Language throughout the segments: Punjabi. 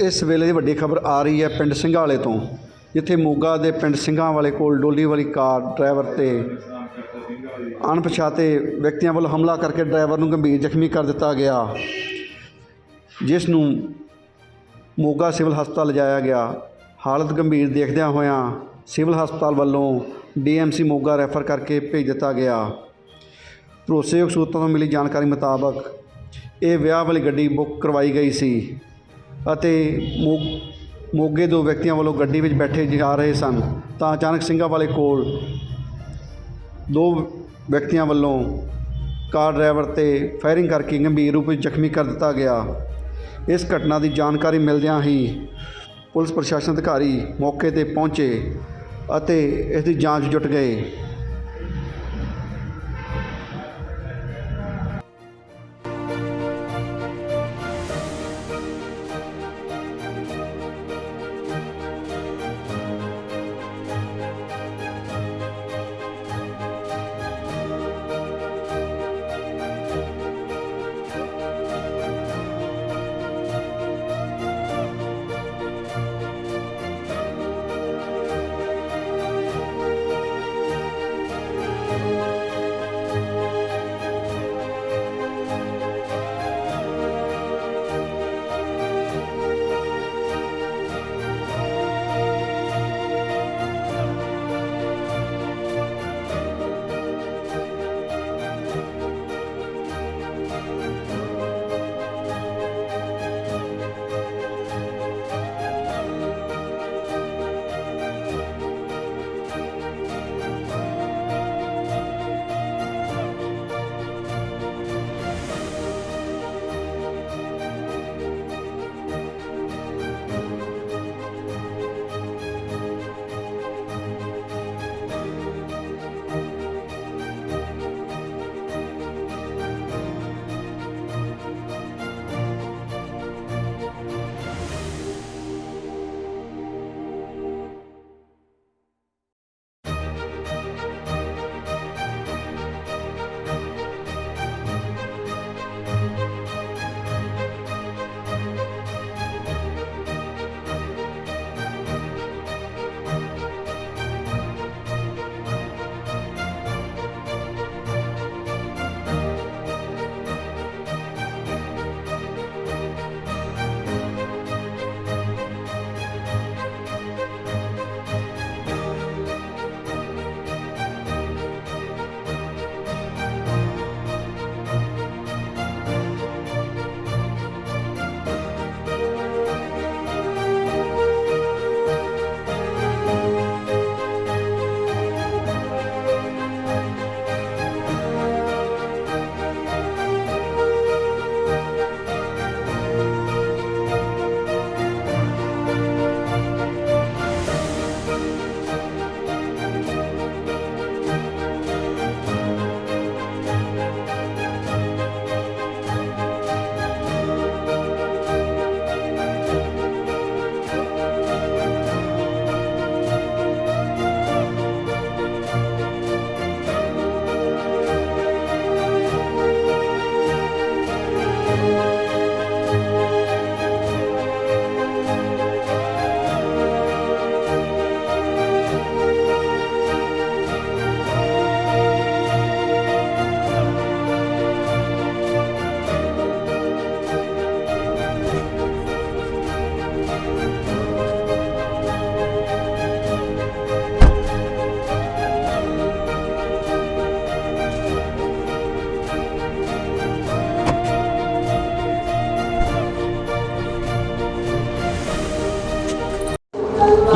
ਇਸ ਵੇਲੇ ਦੀ ਵੱਡੀ ਖਬਰ ਆ ਰਹੀ ਹੈ ਪਿੰਡ ਸਿੰਘਾਲੇ ਤੋਂ, ਜਿੱਥੇ ਮੋਗਾ ਦੇ ਪਿੰਡ ਸਿੰਘਾਂ ਵਾਲੇ ਕੋਲ ਡੋਲੀ ਵਾਲੀ ਕਾਰ ਡਰਾਈਵਰ ਤੇ ਅਣਪਛਾਤੇ ਵਿਅਕਤੀਆਂ ਵੱਲੋਂ ਹਮਲਾ ਕਰਕੇ ਡਰਾਈਵਰ ਨੂੰ ਗੰਭੀਰ ਜ਼ਖਮੀ ਕਰ ਦਿੱਤਾ ਗਿਆ, ਜਿਸ ਨੂੰ ਮੋਗਾ ਸਿਵਲ ਹਸਪਤਾਲ ਲਿਜਾਇਆ ਗਿਆ। ਹਾਲਤ ਗੰਭੀਰ ਦੇਖਦਿਆਂ ਹੋਇਆਂ ਸਿਵਲ ਹਸਪਤਾਲ ਵੱਲੋਂ ਡੀਐਮਸੀ ਮੋਗਾ ਰੈਫਰ ਕਰਕੇ ਭੇਜ ਦਿੱਤਾ ਗਿਆ। ਭਰੋਸੇਯੋਗ ਸੂਤਰਾਂ ਤੋਂ ਮਿਲੀ ਜਾਣਕਾਰੀ ਮੁਤਾਬਕ, ਇਹ ਵਿਆਹ ਵਾਲੀ ਗੱਡੀ ਬੁੱਕ ਕਰਵਾਈ ਗਈ ਸੀ। ਅਤੇ ਮੋ, ਮੋਗੇ ਦੋ ਵਿਅਕਤੀਆਂ ਵੱਲੋਂ ਗੱਡੀ ਵਿੱਚ ਬੈਠੇ ਜਾ ਰਹੇ ਸਨ। ਤਾਂ ਅਚਾਨਕ ਸਿੰਘਾਂ ਵਾਲੇ ਕੋਲ ਦੋ ਵਿਅਕਤੀਆਂ ਵੱਲੋਂ ਕਾਰ ਡਰਾਈਵਰ ਤੇ ਫਾਇਰਿੰਗ ਕਰਕੇ ਗੰਭੀਰ ਰੂਪ ਵਿੱਚ ਜ਼ਖਮੀ ਕਰ ਦਿੱਤਾ ਗਿਆ। ਇਸ ਘਟਨਾ ਦੀ ਜਾਣਕਾਰੀ ਮਿਲਦਿਆਂ ਹੀ ਪੁਲਿਸ ਪ੍ਰਸ਼ਾਸਨ ਅਧਿਕਾਰੀ ਮੌਕੇ ਤੇ ਪਹੁੰਚੇ ਅਤੇ ਇਸ ਦੀ ਜਾਂਚ ਜੁਟ ਗਏ।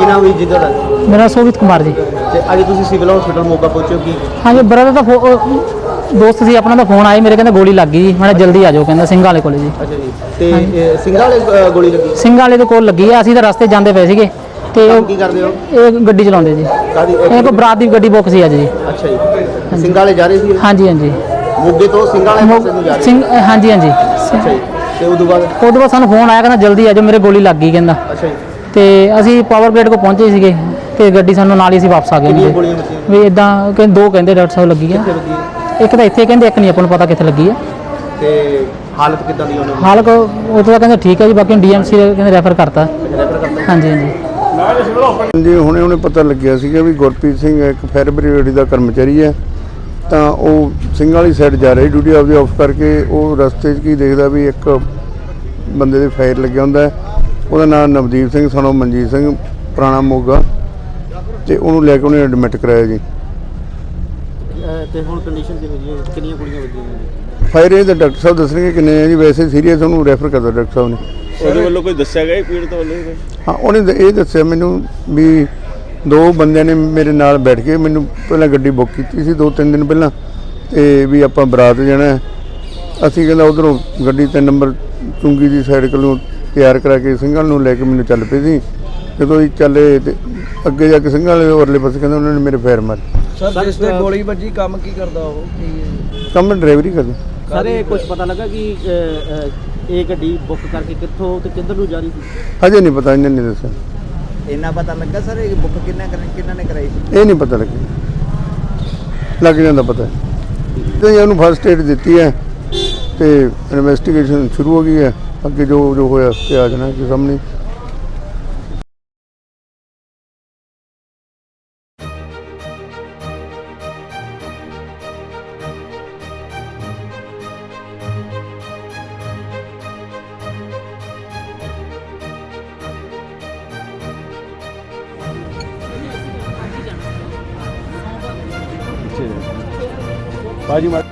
ਨਾਮ ਹੈ ਜੀ ਤੁਹਾਡਾ ਮੇਰਾ ਸੋਵਿਤ ਕੁਮਾਰ ਜੀ। ਤੇ ਅੱਜ ਤੁਸੀਂ ਸਿਵਲ ਹਸਪੀਟਲ ਮੋਗਾ ਪਹੁੰਚੋ ਕੀ ਹਾਂਜੀ ਬ੍ਰਦਰ ਦਾ ਫੋ- ਅਹ ਦੋਸਤ ਸੀ ਆਪਣਾ ਦਾ ਫੋਨ ਆਇਆ ਮੇਰੇ ਕਹਿੰਦਾ ਗੋਲੀ ਲੱਗ ਗਈ ਜੀ। ਮੈਂ ਕਿਹਾ ਜਲਦੀ ਆ ਜਾਓ ਕਹਿੰਦਾ ਸਿੰਘ ਵਾਲੇ ਕੋਲੇ ਜੀ। ਅੱਛਾ ਜੀ। ਤੇ ਇਹ ਸਿੰਘਾਂ ਵਾਲੇ ਅ, ਗੋਲੀ ਲੱਗੀ? ਸਿੰਘ ਵਾਲੇ ਦੇ ਕੋਲ ਲੱਗੀ ਆ ਅਸੀਂ ਤਾਂ ਰਸਤੇ ਜਾਂਦੇ ਪਏ ਸੀਗੇ। ਤੇ ਕੰਮ ਉਹ ਕੀ ਕਰਦੇ ਹੋ? ਇਹ ਗੱਡੀ ਚਲਾਉਂਦੇ ਜੀ। ਕਾਦੀ ਇਹ ਕੋ ਬਰਾਤ ਦੀ ਗੱਡੀ ਬੁੱਕ ਸੀ ਅੱਜ ਜੀ। ਅੱਛਾ ਜੀ। ਸਿੰਘਾਂ ਵਾਲੇ ਜਾ ਰਹੇ ਸੀ? ਹਾਂਜੀ ਹਾਂਜੀ। ਮੋਗੇ ਤੋਂ ਸਿੰਘਾਂ ਵਾਲੇ ਪਾਸੇ ਨੂੰ ਜਾ ਰਹੇ ਸੀ? ਸਿੰਘ ਹਾਂਜੀ ਹਾਂਜੀ। ਅੱਛਾ ਜੀ। ਤੇ ਉਦੋਂ ਬਾਅਦ? ਉਦੋਂ ਬਾਅਦ ਸਾਨੂੰ ਫੋਨ ਆਇਆ ਕਹਿੰਦਾ ਜਲਦੀ ਆ ਜਾਓ ਮੇਰੇ ਗੋਲੀ ਲੱਗ ਗਈ ਕਹਿੰਦਾ। ਅੱਛਾ ਜੀ। ਤੇ ਅਸੀਂ ਪਾਵਰ ਗ੍ਰੇਡ ਕੋ ਪਹੁੰਚੇ ਸੀਗੇ ਤੇ ਗੱਡੀ ਸਾਨੂੰ ਨਾਲ ਹੀ ਅਸੀਂ ਵਾਪਸ ਆ ਗਏ ਕਿੰਨੀਆਂ ਜੀ। ਗੋਲੀਆਂ ਵੱਜੀਆਂ? ਵੀ ਇਦਾਂ ਕਹਿੰਦੇ ਦੋ ਕਹਿੰਦੇ ਡਾਕਟਰ ਸਾਹਿਬ ਲੱਗੀ ਆ। ਕਿੱਥੇ ਵੱਜੀ ਇੱਕ ਤਾਂ ਇੱਥੇ ਕਹਿੰਦੇ ਇੱਕ ਨਹੀਂ ਆਪਾਂ ਨੂੰ ਪਤਾ ਕਿੱਥੇ ਲੱਗੀ ਆ। ਤੇ ਹਾਲਤ ਕਿੱਦਾਂ ਦੀ ਉਹਨਾਂ ਦੀ? ਹਾਲ ਕੋ ਉਹ ਤਾਂ ਕਹਿੰਦੇ ਠੀਕ ਹੈ ਜੀ ਬਾਕੀ ਡੀਐਮਸੀ ਕਹਿੰਦੇ ਰੈਫਰ ਕਰਤਾ। ਰੈਫਰ ਕਰਤਾ। ਹਾਂਜੀ ਹਾਂਜੀ। ਜੀ ਹੁਣੇ ਹੁਣੇ ਪਤਾ ਲੱਗਿਆ ਸੀਗਾ ਵੀ ਗੁਰਪ੍ਰੀਤ ਸਿੰਘ ਇੱਕ ਫਾਇਰ ਬ੍ਰਿਗੇਡ ਦਾ ਕਰਮਚਾਰੀ ਹੈ। ਤਾਂ ਉਹ ਸਿੰਘ ਵਾਲੀ ਸਾਈਡ ਜਾ ਰਿਹਾ ਡਿਊਟੀ ਆਪਦੀ ਆਫ ਕਰਕੇ ਉਹ ਰਸਤੇ 'ਚ ਕੀ ਦੇਖਦਾ ਵੀ ਇੱਕ ਬੰਦੇ ਦੇ ਫਾਇਰ ਲੱਗਿਆ ਹੁੰਦਾ ਹੈ। ਉਹਦਾ ਨਾਮ ਨਵਦੀਪ ਸਿੰਘ ਸਨੋ ਮਨਜੀਤ ਸਿੰਘ ਪੁਰਾਣਾ ਮੋਗਾ। ਤੇ ਉਹਨੂੰ ਲੈ ਕੇ ਉਹਨੇ ਐਡਮਿਟ ਕਰਾਇਆ ਜੀ। ਤੇ ਹੁਣ ਕੰਡੀਸ਼ਨ ਕਿਹੋ ਜੀ ਹੈ? ਕਿੰਨੀਆਂ ਕੁੜੀਆਂ ਵੱਜੀਆਂ ਨੇ? ਫਾਇਰ ਇਹ ਤਾਂ ਡਾਕਟਰ ਸਾਹਿਬ ਦੱਸਣਗੇ ਕਿੰਨੇ ਆ ਜੀ। ਵੈਸੇ ਸੀਰੀਅਸ ਉਹਨੂੰ ਰੈਫਰ ਕਰਦਾ ਡਾਕਟਰ ਸਾਹਿਬ ਨੇ। ਉਹਦੇ ਵੱਲੋਂ ਕੋਈ ਦੱਸਿਆ ਗਿਆ ਪੀੜਤ ਵੱਲੋਂ? ਕੋਈ? ਹਾਂ ਉਹਨੇ ਤਾਂ ਇਹ ਦੱਸਿਆ ਮੈਨੂੰ ਵੀ ਦੋ ਬੰਦਿਆਂ ਨੇ ਮੇਰੇ ਨਾਲ ਬੈਠ ਕੇ ਮੈਨੂੰ ਪਹਿਲਾਂ ਗੱਡੀ ਬੁੱਕ ਕੀਤੀ ਸੀ ਦੋ ਤਿੰਨ ਦਿਨ ਪਹਿਲਾਂ। ਤੇ ਵੀ ਆਪਾਂ ਬਰਾਤ ਜਾਣਾ ਹੈ। ਅਸੀਂ ਕਹਿੰਦਾ ਉਧਰੋਂ ਗੱਡੀ ਤਿੰਨ ਨੰਬਰ ਚੁੰਗੀ ਦੀ ਸਾਈਡ ਕੋਲੋਂ ਤਿਆਰ ਕਰਾ ਕੇ ਸਿੰਘਾਂ ਨੂੰ ਲੈ ਕੇ ਮੈਨੂੰ ਚੱਲ ਪਏ ਸੀ। ਜਦੋਂ ਇਹ ਚੱਲੇ ਤੇ ਅੱਗੇ ਜਾ ਕੇ ਸਿੰਘਾਂ ਵਾਲੇ ਉਰਲੇ ਪਾਸੇ ਕਹਿੰਦਾ ਉਹਨਾਂ ਨੇ ਮੇਰੇ ਫੇਰ ਮਾਰੇ। ਸਰ ਜਿਸ ਤੇ ਗੋਲੀ ਵੱਜੀ ਕੰਮ ਕੀ ਕਰਦਾ ਉਹ? ਕੀ ਕੰਮ ਡਰਾਈਵਰੀ ਕਰਦਾ। ਸਰ ਇਹ ਕੁਝ ਪਤਾ ਲੱਗਾ ਕਿ ਅ, ਅ, ਇਹ ਗੱਡੀ ਬੁੱਕ ਕਰਕੇ ਕਿੱਥੋਂ ਤੇ ਕਿੱਧਰ ਨੂੰ ਜਾ ਰਹੀ ਸੀ? ਅਜੇ ਨਹੀਂ ਪਤਾ ਇਹਨਾਂ ਨੇ ਦੱਸਿਆ। ਇੰਨਾ ਪਤਾ ਲੱਗਾ ਸਰ ਇਹ ਬੁੱਕ ਕਿੰਨਾ ਕਰਨ ਕਿੰਨਾ ਨੇ ਕਰਾਈ ਸੀ? ਇਹ ਨਹੀਂ ਪਤਾ ਲੱਗਿਆ। ਲੱਗ ਜਾਂਦਾ ਪਤਾ। ਤੇ ਇਹਨੂੰ ਫਸਟ ਏਡ ਦਿੱਤੀ ਹੈ ਤੇ ਇਨਵੈਸਟੀਗੇਸ਼ਨ ਸ਼ੁਰੂ ਹੋ ਗਈ ਹੈ। ਅੱਗੇ ਜੋ ਜੋ ਹੋਇਆ ਤੇ ਆ ਜਾਣਾ ਕਿ ਸਾਹਮਣੇ। ਬਾਜੀ ਮਾਰ।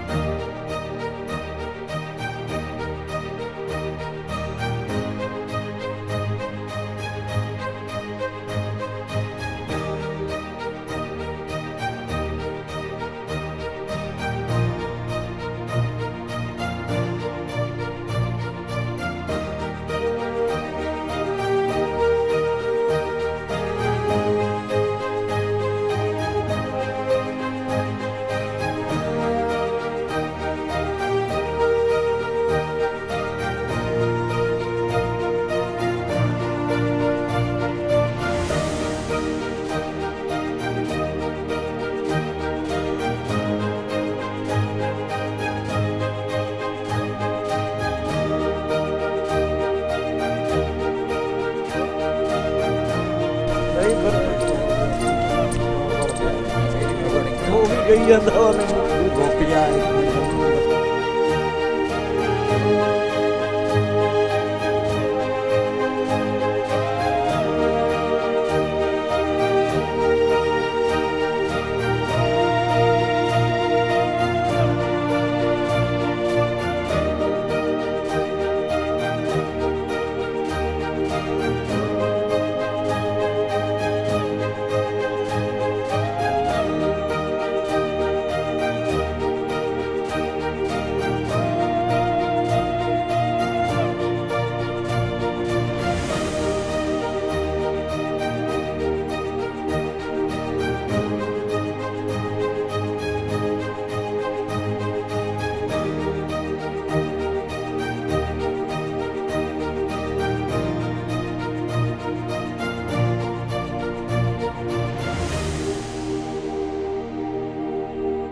ਉਹ ਵੀ ਗਈ ਜਾਂਦਾ ਉਹਨੇ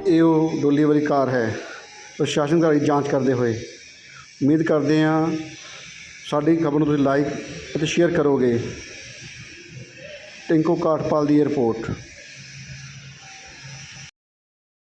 ਇਹ ਉਹ ਡੋਲੀ ਵਾਲੀ ਕਾਰ ਹੈ, ਪ੍ਰਸ਼ਾਸਨ ਦਾ ਜਾਂਚ ਕਰਦੇ ਹੋਏ। ਉਮੀਦ ਕਰਦੇ ਹਾਂ ਸਾਡੀ ਖਬਰ ਨੂੰ ਤੁਸੀਂ ਲਾਈਕ ਅਤੇ ਸ਼ੇਅਰ ਕਰੋਗੇ। ਟਿੰਕੂ ਕਾਠਪਾਲ ਦੀ ਇਹ ਰਿਪੋਰਟ